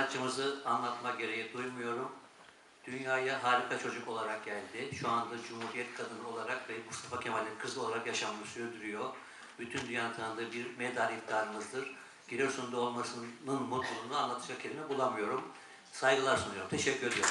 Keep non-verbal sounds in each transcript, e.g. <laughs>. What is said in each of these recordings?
sanatçımızı anlatma gereği duymuyorum. Dünyaya harika çocuk olarak geldi. Şu anda Cumhuriyet kadını olarak ve Mustafa Kemal'in kızı olarak yaşamını sürdürüyor. Bütün dünyanın tanıdığı bir medal iftarımızdır. Giresun'da olmasının mutluluğunu anlatacak kelime bulamıyorum. Saygılar sunuyorum. Teşekkür ediyorum.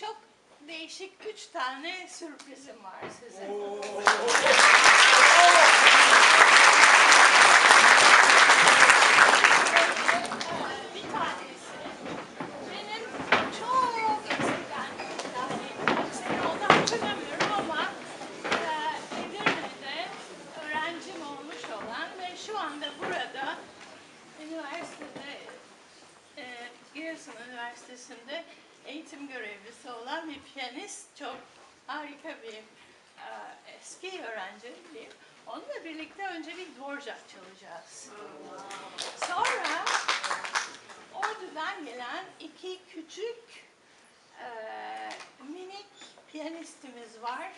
Çok değişik üç tane sürprizim var size. Bir tanesi benim çok eskiden yani kaç sene oldu hatırlamıyorum ama e, Edirne'de öğrencim olmuş olan ve şu anda burada üniversitede e, Giresun Üniversitesi'nde eğitim görevlisi olan bir piyanist çok harika bir e, eski öğrenci diyeyim. Onunla birlikte önce bir Dvorak çalacağız. Sonra Ordu'dan gelen iki küçük e, minik piyanistimiz var.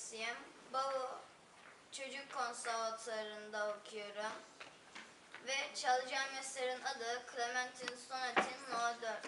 Öğrencisiyim. Balo Çocuk Konservatuarı'nda okuyorum. Ve çalacağım eserin adı Clementine Sonatin No 4,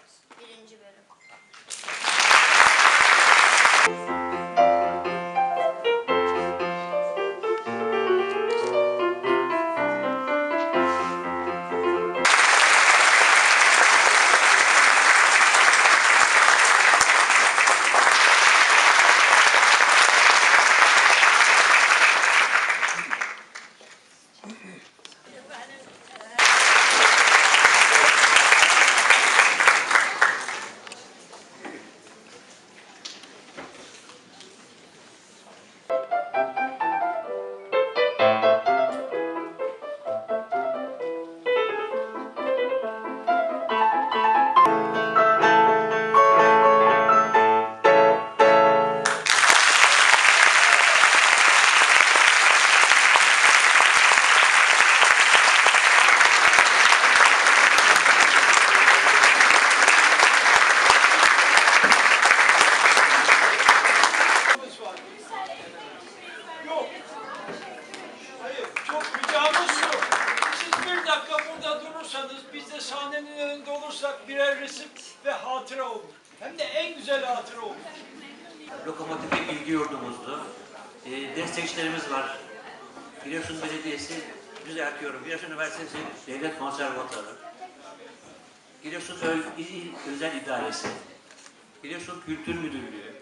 Çok ricamız şu. Siz bir dakika burada durursanız biz de sahnenin önünde olursak birer resim ve hatıra olur. Hem de en güzel hatıra olur. Lokomotif bir bilgi yurdumuzdu. Ee, destekçilerimiz var. Giresun Belediyesi, düzeltiyorum, Giresun Üniversitesi Devlet Konservatuarı. Giresun Öl İl Özel İdaresi, Giresun Kültür Müdürlüğü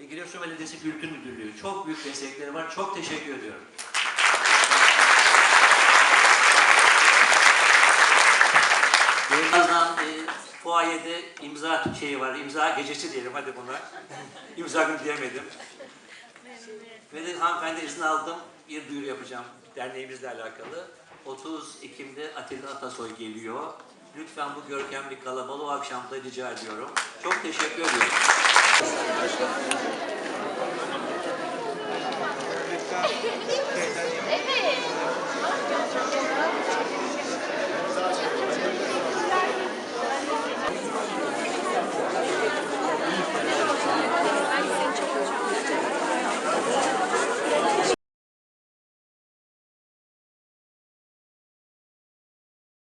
ve Giresun Belediyesi Kültür Müdürlüğü. Çok büyük destekleri var. Çok teşekkür ediyorum. Birazdan e, fuayede imza şeyi var, imza gecesi diyelim hadi buna. <laughs> imza günü diyemedim. Ve de hanımefendi izin aldım, bir duyuru yapacağım derneğimizle alakalı. 30 Ekim'de Atilla Atasoy geliyor. Lütfen bu görkemli kalabalığı o akşam da rica ediyorum. Çok teşekkür ediyorum. Evet.